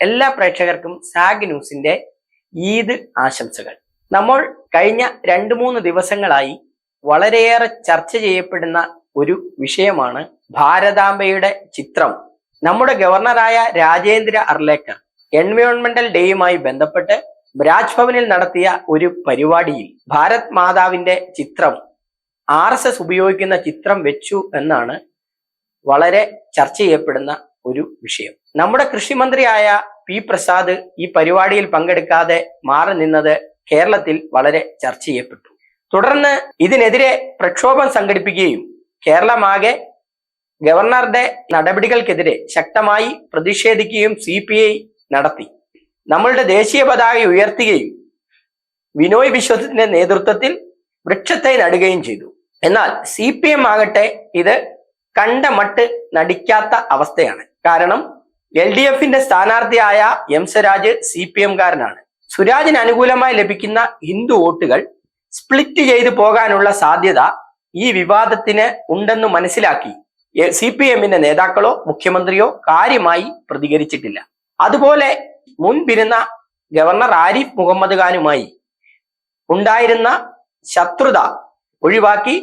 എല്ലാ പ്രേക്ഷകർക്കും സാഗ് ന്യൂസിന്റെ ഈദ് ആശംസകൾ. നമ്മൾ കഴിഞ്ഞ രണ്ട് മൂന്ന് ദിവസങ്ങളായി വളരെയേറെ ചർച്ച ചെയ്യപ്പെടുന്ന ഒരു വിഷയമാണ് ഭാരതാംബയുടെ ചിത്രം. നമ്മുടെ ഗവർണറായ രാജേന്ദ്ര അർലേക്കർ എൻവയോൺമെന്റൽ ഡേയുമായി ബന്ധപ്പെട്ട് രാജ്ഭവനിൽ നടത്തിയ ഒരു പരിപാടിയിൽ ഭാരത് മാതാവിന്റെ ചിത്രം ആർ എസ് എസ് ഉപയോഗിക്കുന്ന ചിത്രം വെച്ചു എന്നാണ് വളരെ ചർച്ച ചെയ്യപ്പെടുന്ന ഒരു വിഷയം. നമ്മുടെ കൃഷിമന്ത്രിയായ പി പ്രസാദ് ഈ പരിപാടിയിൽ പങ്കെടുക്കാതെ മാറി നിന്നത് കേരളത്തിൽ വളരെ ചർച്ച ചെയ്യപ്പെട്ടു. തുടർന്ന് ഇതിനെതിരെ പ്രക്ഷോഭം സംഘടിപ്പിക്കുകയും കേരളമാകെ ഗവർണറുടെ നടപടികൾക്കെതിരെ ശക്തമായി പ്രതിഷേധിക്കുകയും സി നടത്തി. നമ്മളുടെ ദേശീയ പതാക ഉയർത്തുകയും വിനോയ് വിശ്വത്തിന്റെ നേതൃത്വത്തിൽ വൃക്ഷത്തെ നടുകയും ചെയ്തു. എന്നാൽ സി ആകട്ടെ ഇത് കണ്ട മട്ട് നടിക്കാത്ത അവസ്ഥയാണ്. കാരണം എൽ ഡി എഫിന്റെ സ്ഥാനാർത്ഥിയായ എം സ്വരാജ് സി പി എംകാരനാണ്. സുരാജിന് അനുകൂലമായി ലഭിക്കുന്ന ഹിന്ദു വോട്ടുകൾ സ്പ്ലിറ്റ് ചെയ്തു പോകാനുള്ള സാധ്യത ഈ വിവാദത്തിന് ഉണ്ടെന്ന് മനസ്സിലാക്കി. സി പി എമ്മിന്റെ നേതാക്കളോ മുഖ്യമന്ത്രിയോ കാര്യമായി പ്രതികരിച്ചിട്ടില്ല. അതുപോലെ മുൻപിരുന്ന ഗവർണർ ആരിഫ് മുഹമ്മദ് ഖാനുമായി ഉണ്ടായിരുന്ന ശത്രുത ഒഴിവാക്കി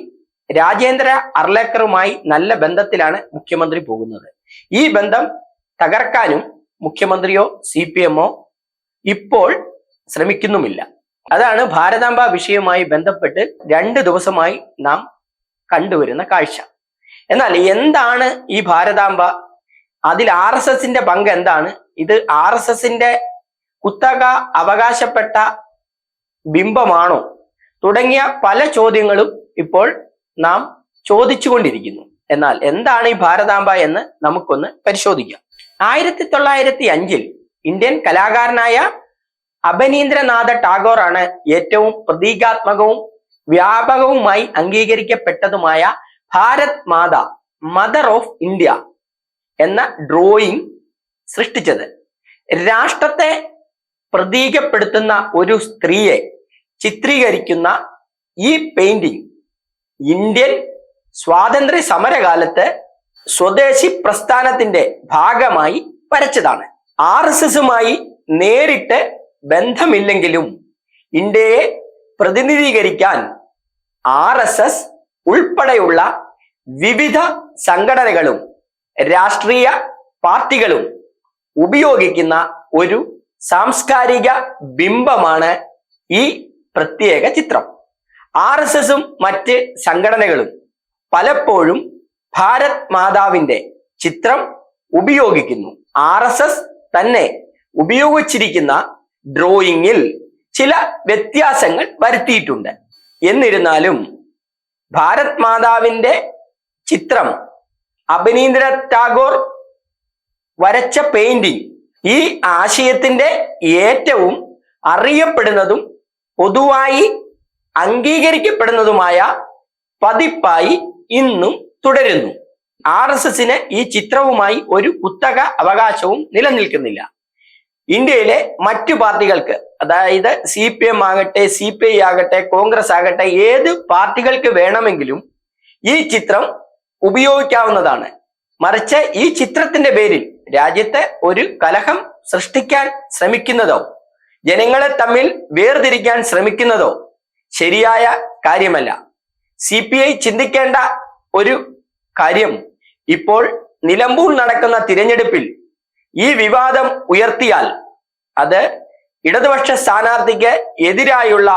രാജേന്ദ്ര അർലേക്കറുമായി നല്ല ബന്ധത്തിലാണ് മുഖ്യമന്ത്രി പോകുന്നത്. ഈ ബന്ധം തകർക്കാനും മുഖ്യമന്ത്രിയോ സി പി എമ്മോ ഇപ്പോൾ ശ്രമിക്കുന്നുമില്ല. അതാണ് ഭാരതാംബ വിഷയവുമായി ബന്ധപ്പെട്ട് രണ്ട് ദിവസമായി നാം കണ്ടുവരുന്ന കാഴ്ച. എന്നാൽ എന്താണ് ഈ ഭാരതാംബ? അതിൽ ആർ എസ് എസിന്റെ പങ്ക് എന്താണ്? ഇത് ആർ എസ് എസിന്റെ കുത്തക അവകാശപ്പെട്ട ബിംബമാണോ? തുടങ്ങിയ പല ചോദ്യങ്ങളും ഇപ്പോൾ നാം ചോദിച്ചുകൊണ്ടിരിക്കുന്നു. എന്നാൽ എന്താണ് ഈ ഭാരതാംബ എന്ന് നമുക്കൊന്ന് പരിശോധിക്കാം. ആയിരത്തി തൊള്ളായിരത്തി അഞ്ചിൽ ഇന്ത്യൻ കലാകാരനായ അഭിനീന്ദ്രനാഥ ടാഗോർ ആണ് ഏറ്റവും പ്രതീകാത്മകവും വ്യാപകവുമായി അംഗീകരിക്കപ്പെട്ടതുമായ Bharat Mata mother of India എന്ന ഡ്രോയിങ് സൃഷ്ടിച്ചത്. രാഷ്ട്രത്തെ പ്രതീകപ്പെടുത്തുന്ന ഒരു സ്ത്രീയെ ചിത്രീകരിക്കുന്ന ഈ പെയിന്റിംഗ് ഇന്ത്യൻ സ്വാതന്ത്ര്യ സമരകാലത്ത് സ്വദേശി പ്രസ്ഥാനത്തിന്റെ ഭാഗമായി വരച്ചതാണ്. ആർ എസ് എസുമായി നേരിട്ട് ബന്ധമില്ലെങ്കിലും ഇന്ത്യയെ പ്രതിനിധീകരിക്കാൻ ആർ എസ് എസ് ഉൾപ്പെടെയുള്ള വിവിധ സംഘടനകളും രാഷ്ട്രീയ പാർട്ടികളും ഉപയോഗിക്കുന്ന ഒരു സാംസ്കാരിക ബിംബമാണ് ഈ പ്രത്യേക ചിത്രം. ആർ എസ് എസും മറ്റ് സംഘടനകളും പലപ്പോഴും ഭാരത് മാതാവിന്റെ ചിത്രം ഉപയോഗിക്കുന്നു. ആർ എസ് എസ് തന്നെ ഉപയോഗിച്ചിരിക്കുന്ന ഡ്രോയിങ്ങിൽ ചില വ്യത്യാസങ്ങൾ വരുത്തിയിട്ടുണ്ട്. എന്നിരുന്നാലും ഭാരത് മാതാവിന്റെ ചിത്രം അഭിനീന്ദ്ര ടാഗോർ വരച്ച പെയിന്റിംഗ് ഈ ആശയത്തിന്റെ ഏറ്റവും അറിയപ്പെടുന്നതും പൊതുവായി അംഗീകരിക്കപ്പെടുന്നതുമായ പതിപ്പായി ഇന്നും തുടരുന്നു. ആർ എസ് എസിന് ഈ ചിത്രവുമായി ഒരു കുത്തക അവകാശവും നിലനിൽക്കുന്നില്ല. ഇന്ത്യയിലെ മറ്റു പാർട്ടികൾക്ക് അതായത് സി പി എം ആകട്ടെ സി പി ഐ ആകട്ടെ കോൺഗ്രസ് ആകട്ടെ ഏത് പാർട്ടികൾക്ക് വേണമെങ്കിലും ഈ ചിത്രം ഉപയോഗിക്കാവുന്നതാണ്. മറിച്ച് ഈ ചിത്രത്തിന്റെ പേരിൽ രാജ്യത്തെ ഒരു കലഹം സൃഷ്ടിക്കാൻ ശ്രമിക്കുന്നതോ ജനങ്ങളെ തമ്മിൽ വേർതിരിക്കാൻ ശ്രമിക്കുന്നതോ ശരിയായ കാര്യമല്ല. സി ചിന്തിക്കേണ്ട ഒരു കാര്യം ഇപ്പോൾ നിലമ്പൂർ നടക്കുന്ന തിരഞ്ഞെടുപ്പിൽ ഈ വിവാദം ഉയർത്തിയാൽ അത് ഇടതുപക്ഷ സ്ഥാനാർത്ഥിക്ക് എതിരായുള്ള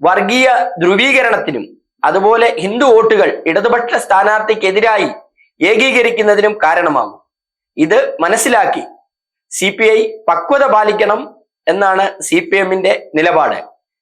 വർഗീയ ധ്രുവീകരണത്തിനും അതുപോലെ ഹിന്ദു വോട്ടുകൾ ഇടതുപക്ഷ സ്ഥാനാർത്ഥിക്കെതിരായി ഏകീകരിക്കുന്നതിനും കാരണമാകും. ഇത് മനസ്സിലാക്കി സി പക്വത പാലിക്കണം എന്നാണ് സി നിലപാട്.